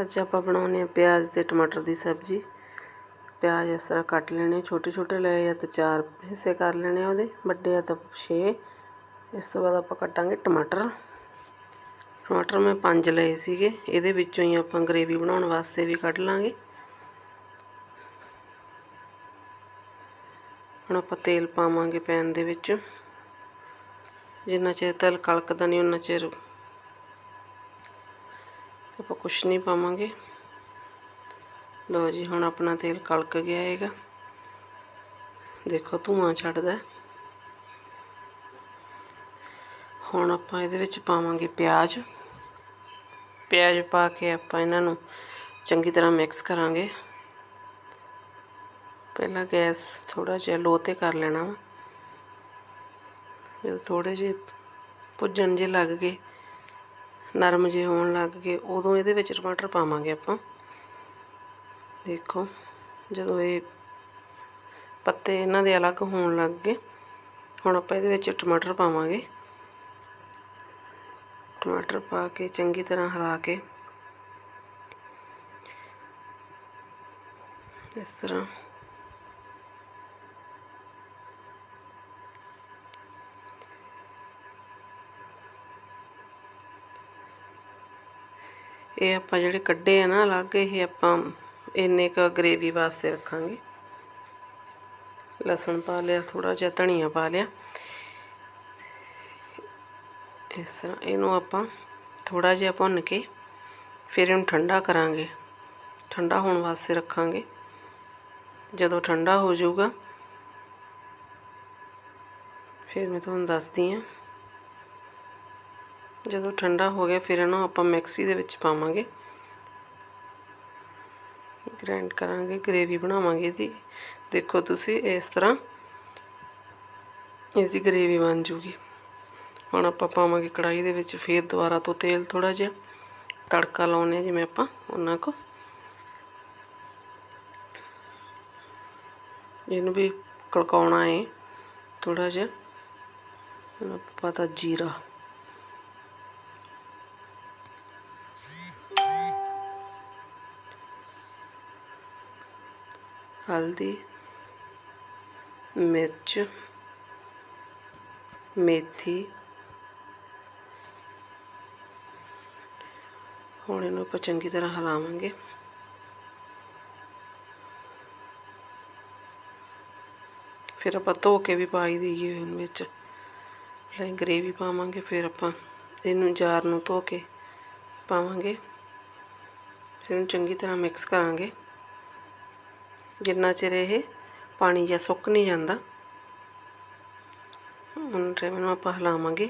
ਅੱਜ ਆਪਾਂ ਬਣਾਉਂਦੇ ਹਾਂ ਪਿਆਜ਼ ਤੇ ਟਮਾਟਰ ਦੀ ਸਬਜ਼ੀ। ਪਿਆਜ਼ ਇਸ ਤਰ੍ਹਾਂ ਕੱਟ ਲੈਣੇ ਛੋਟੇ ਛੋਟੇ ਲਏ ਆ ਤਾਂ ਚਾਰ ਹਿੱਸੇ ਕਰ ਲੈਣੇ ਆ ਉਹਦੇ, ਵੱਡੇ ਆ ਤਾਂ 6 ਇਸ ਤੋਂ ਬਾਅਦ ਆਪਾਂ ਕੱਟਾਂਗੇ ਟਮਾਟਰ। ਟਮਾਟਰ ਮੈਂ ਪੰਜ ਲਏ ਸੀਗੇ, ਇਹਦੇ ਵਿੱਚੋਂ ਹੀ ਆਪਾਂ ਗ੍ਰੇਵੀ ਬਣਾਉਣ ਵਾਸਤੇ ਵੀ ਕੱਢ ਲਾਂਗੇ। ਹੁਣ ਆਪਾਂ ਤੇਲ ਪਾਵਾਂਗੇ ਪੈਨ ਦੇ ਵਿੱਚ। ਜਿੰਨਾ ਚਿਰ ਤੇਲ ਕਲਕਦਾ ਨਹੀਂ ਉਹਨਾਂ ਚਿਰ ਆਪਾਂ ਕੁਛ ਨਹੀਂ ਪਾਵਾਂਗੇ। ਲੋ ਜੀ, ਹੁਣ ਆਪਣਾ ਤੇਲ ਕਲਕ ਗਿਆ ਹੈਗਾ। ਦੇਖੋ, ਧੂਆਂ ਛੱਡਦਾ ਹੁਣ ਆਪਾਂ ਇਹਦੇ ਵਿੱਚ ਪਾਵਾਂਗੇ ਪਿਆਜ਼। ਪਿਆਜ਼ ਪਾ ਕੇ ਆਪਾਂ ਇਹਨਾਂ ਨੂੰ ਚੰਗੀ ਤਰ੍ਹਾਂ ਮਿਕਸ ਕਰਾਂਗੇ। ਪਹਿਲਾਂ ਗੈਸ ਥੋੜਾ ਜਿਹਾ ਲੋ ਤੇ ਕਰ ਲੈਣਾ ਵਾ। ਜਦੋਂ ਥੋੜੇ ਜਿਹੇ ਭੁੱਜਣ ਜੇ ਲੱਗ ਗਏ ਨਰਮ ਜੇ ਹੋਣ ਲੱਗ ਗਏ। ਉਦੋਂ ਇਹਦੇ ਵਿੱਚ ਟਮਾਟਰ ਪਾਵਾਂਗੇ ਆਪਾਂ। ਦੇਖੋ, ਜਦੋਂ ਇਹ ਪੱਤੇ ਇਹਨਾਂ ਦੇ ਅਲੱਗ ਹੋਣ ਲੱਗ ਗਏ, ਹੁਣ ਆਪਾਂ ਇਹਦੇ ਵਿੱਚ ਟਮਾਟਰ ਪਾਵਾਂਗੇ। ਟਮਾਟਰ ਪਾ ਕੇ ਚੰਗੀ ਤਰ੍ਹਾਂ ਹਿਲਾ ਕੇ ਇਸ ਤਰ੍ਹਾਂ ਇਹ ਆਪਾਂ ਜਿਹੜੇ ਕੱਢੇ ਆ ਨਾ ਅਲੱਗ, ਇਹ ਆਪਾਂ ਇੰਨੇ ਕ ਗ੍ਰੇਵੀ ਵਾਸਤੇ ਰੱਖਾਂਗੇ। ਲਸਣ ਪਾ ਲਿਆ ਥੋੜਾ ਜਿਹਾ ਧਨੀਆ ਪਾ ਲਿਆ। ਇਸ ਤਰ੍ਹਾਂ ਇਹਨੂੰ ਆਪਾਂ ਥੋੜਾ ਜਿਹਾ ਭੁੰਨ ਕੇ ਫਿਰ ਇਹਨੂੰ ਠੰਡਾ ਕਰਾਂਗੇ। ਠੰਡਾ ਹੋਣ ਵਾਸਤੇ ਰੱਖਾਂਗੇ। ਜਦੋਂ ਠੰਡਾ ਹੋ ਜਾਊਗਾ, ਫਿਰ ਮੈਂ ਤੁਹਾਨੂੰ ਦੱਸਦੀ ਹਾਂ। ਜਦੋਂ ਠੰਡਾ ਹੋ ਗਿਆ, ਫਿਰ ਇਹਨੂੰ ਆਪਾਂ ਮਿਕਸੀ ਦੇ ਵਿੱਚ ਪਾਵਾਂਗੇ। ਗ੍ਰਾਈਂਡ ਕਰਾਂਗੇ ਗ੍ਰੇਵੀ ਬਣਾਵਾਂਗੇ ਇਹਦੀ। ਦੇਖੋ ਤੁਸੀਂ ਇਸ ਤਰ੍ਹਾਂ ਇਸ ਦੀ ਗ੍ਰੇਵੀ ਬਣ ਜੂਗੀ। ਹੁਣ ਆਪਾਂ ਪਾਵਾਂਗੇ ਕੜਾਈ ਦੇ ਵਿੱਚ, ਫੇਰ ਦੁਬਾਰਾ ਤੋਂ ਤੇਲ ਥੋੜਾ ਜਿਹਾ ਤੜਕਾ ਲਾਉਨੇ ਜਿਵੇਂ ਆਪਾਂ ਉਹਨਾਂ ਕੋ ਇਹਨੂੰ ਵੀ ਕਲਕਾਉਣਾ ਹੈ ਥੋੜਾ ਜਿਹਾ। ਹੁਣ ਆਪਾਂ ਪਾਤਾ ਜੀਰਾ। ਹਲਦੀ, ਮਿਰਚ, ਮੇਥੀ। ਹੁਣ ਇਹਨੂੰ ਆਪਾਂ ਚੰਗੀ ਤਰ੍ਹਾਂ ਹਿਲਾਵਾਂਗੇ। ਫਿਰ ਆਪਾਂ ਧੋ ਕੇ ਵੀ ਪਾਈ ਦਈਏ ਇਹਨੂੰ ਵਿੱਚ। ਲੈ ਗ੍ਰੇਵੀ ਪਾਵਾਂਗੇ, ਫਿਰ ਆਪਾਂ ਇਹਨੂੰ ਜਾਰ ਨੂੰ ਧੋ ਕੇ ਪਾਵਾਂਗੇ। ਫਿਰ ਇਹਨੂੰ ਚੰਗੀ ਤਰ੍ਹਾਂ ਮਿਕਸ ਕਰਾਂਗੇ। ਜਿੰਨਾ ਚਿਰ ਇਹ ਪਾਣੀ ਜਾਂ ਸੁੱਕ ਨਹੀਂ ਜਾਂਦਾ। ਹੁਣ ਟਾਈਮ ਨੂੰ ਆਪਾਂ ਹਿਲਾਵਾਂਗੇ।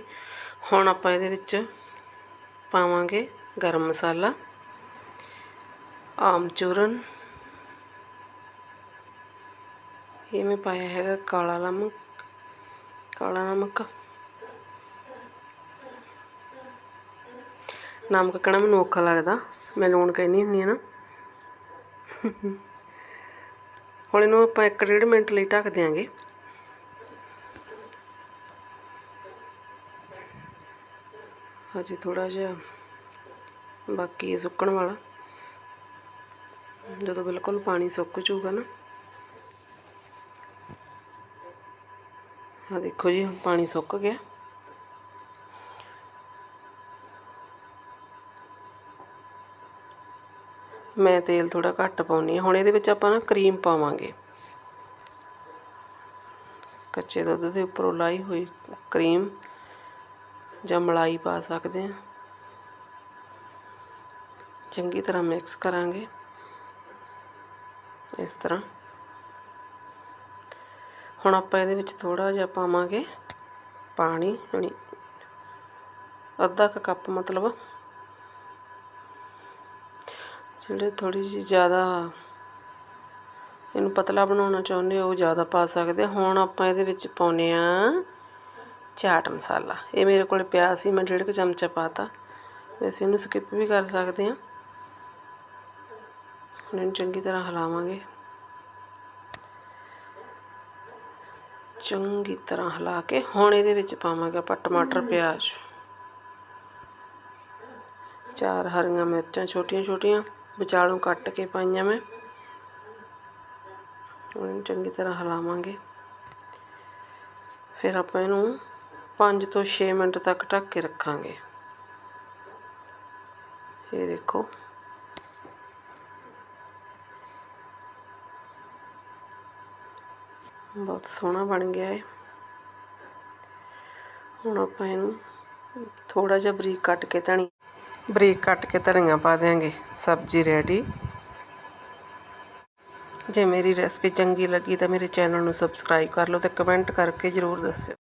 ਹੁਣ ਆਪਾਂ ਇਹਦੇ ਵਿੱਚ ਪਾਵਾਂਗੇ ਗਰਮ ਮਸਾਲਾ, ਆਮਚੂਰਨ। ਇਹ ਮੈਂ ਪਾਇਆ ਹੈਗਾ ਕਾਲਾ ਨਮਕ ਕਾਲਾ ਨਮਕ। ਨਮਕ ਕਹਣਾ ਮੈਨੂੰ ਔਖਾ ਲੱਗਦਾ, ਮੈਂ ਲੂਣ ਕਹਿੰਦੀ ਹੁੰਦੀ ਆ ਨਾ। ਹੁਣ ਇਹਨੂੰ ਆਪਾਂ 1.5 ਮਿੰਟ ਲਈ ਢੱਕ ਦਿਆਂਗੇ। ਹਜੇ ਥੋੜਾ ਜਿਹਾ ਬਾਕੀ ਹੈ ਸੁੱਕਣ ਵਾਲਾ। ਜਦੋਂ ਬਿਲਕੁਲ ਪਾਣੀ ਸੁੱਕ ਜਾਊਗਾ ਨਾ। ਆ ਦੇਖੋ ਜੀ, ਹੁਣ ਪਾਣੀ ਸੁੱਕ ਗਿਆ। ਮੈਂ ਤੇਲ ਥੋੜਾ ਘੱਟ ਪਾਉਣੀ ਹੁਣ ਇਹਦੇ ਵਿੱਚ ਆਪਾਂ ਨਾ ਕਰੀਮ ਪਾਵਾਂਗੇ। ਕੱਚੇ ਦੁੱਧ ਦੇ ਉੱਪਰੋਂ ਲਾਈ ਹੋਈ ਕਰੀਮ ਜਾਂ ਮਲਾਈ ਪਾ ਸਕਦੇ ਆ ਚੰਗੀ ਤਰ੍ਹਾਂ ਮਿਕਸ ਕਰਾਂਗੇ। ਇਸ ਤਰ੍ਹਾਂ। ਹੁਣ ਆਪਾਂ ਇਹਦੇ ਵਿੱਚ ਥੋੜਾ ਜਿਹਾ ਪਾਵਾਂਗੇ ਪਾਣੀ, ਯਾਨੀ ਅੱਧਾ ਕ ਕੱਪ ਮਤਲਬ ਜਿਹੜੇ ਥੋੜ੍ਹੀ ਜਿਹੀ ਜ਼ਿਆਦਾ ਇਹਨੂੰ ਪਤਲਾ ਬਣਾਉਣਾ ਚਾਹੁੰਦੇ ਹੋ, ਉਹ ਜ਼ਿਆਦਾ ਪਾ ਸਕਦੇ। ਹੁਣ ਆਪਾਂ ਇਹਦੇ ਵਿੱਚ ਪਾਉਨੇ ਆ ਚਾਟ ਮਸਾਲਾ। ਇਹ ਮੇਰੇ ਕੋਲ ਪਿਆ ਸੀ, ਮੈਂ ਡੇਢ ਕੁ ਚਮਚਾ ਪਾਤਾ ਵੈਸੇ ਇਹਨੂੰ ਸਕਿਪ ਵੀ ਕਰ ਸਕਦੇ ਆ ਇਹਨੂੰ ਚੰਗੀ ਤਰ੍ਹਾਂ ਹਿਲਾਵਾਂਗੇ। ਚੰਗੀ ਤਰ੍ਹਾਂ ਹਿਲਾ ਕੇ ਹੁਣ ਇਹਦੇ ਵਿੱਚ ਪਾਵਾਂਗੇ ਆਪਾਂ ਟਮਾਟਰ, ਪਿਆਜ਼। ਚਾਰ ਹਰੀਆਂ ਮਿਰਚਾਂ ਛੋਟੀਆਂ ਛੋਟੀਆਂ ਵਿਚਾਲੋਂ ਕੱਟ ਕੇ ਪਾਈਆਂ ਮੈਂ। ਹੁਣ ਇਹਨੂੰ ਚੰਗੀ ਤਰ੍ਹਾਂ ਹਿਲਾਵਾਂਗੇ। ਫਿਰ ਆਪਾਂ ਇਹਨੂੰ 5 ਤੋਂ 6 ਮਿੰਟ ਤੱਕ ਢੱਕ ਕੇ ਰੱਖਾਂਗੇ। ਇਹ ਦੇਖੋ। ਬਹੁਤ ਸੋਹਣਾ ਬਣ ਗਿਆ ਹੈ ਹੁਣ ਆਪਾਂ ਇਹਨੂੰ ਥੋੜਾ ਜਿਹਾ ਬਰੀਕ ਕੱਟ ਕੇ ਧਣੀ ਬਰੀਕ ਕੱਟ ਕੇ ਧਨੀਆ ਪਾ ਦਿਆਂਗੇ, ਸਬਜ਼ੀ ਰੈਡੀ ਜੇ ਮੇਰੀ ਰੈਸਪੀ ਚੰਗੀ ਲੱਗੀ ਤਾਂ ਮੇਰੇ ਚੈਨਲ ਨੂੰ ਸਬਸਕ੍ਰਾਈਬ ਕਰ ਲਓ ਤੇ ਕਮੈਂਟ ਕਰਕੇ ਜ਼ਰੂਰ ਦੱਸਿਓ।